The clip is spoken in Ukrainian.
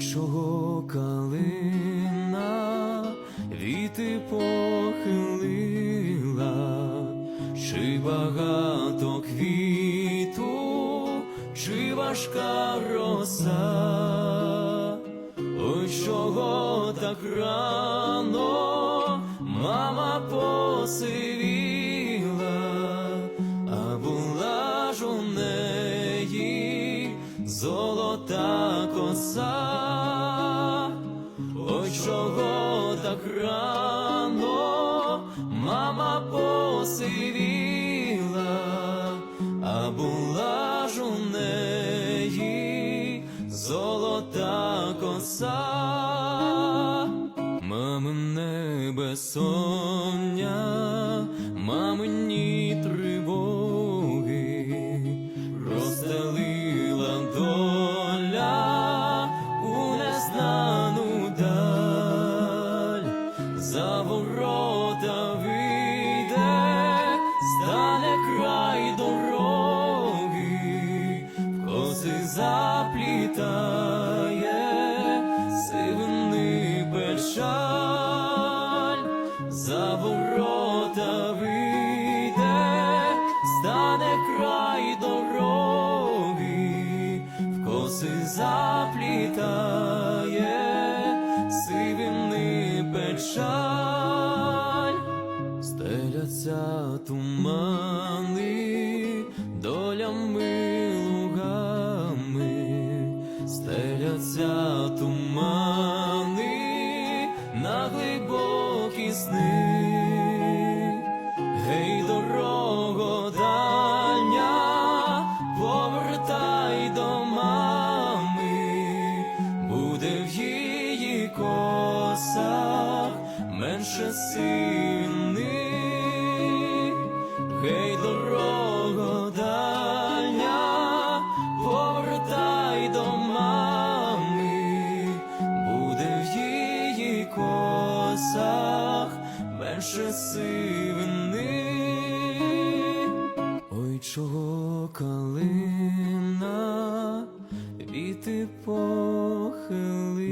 чого калина віти похилила, чи багато квіту, чи важка роса, ой, чого так рано мама посивіла, золота коса, ой, чого так рано мама посивіла, а була ж у неї золота коса. Мамине безсоння, за ворота вийде, стане край дороги, в коси заплітає, сивини печаль, за ворота вийде, стане край дороги, в коси заплітає, печаль, стеляться тумани, долями лугами, стеляться тумани на глибокі сни. Менше сини. Гей, дорого дальня, повертай до мами, буде в її косах менше сивини. Ой, чого калина віти похили.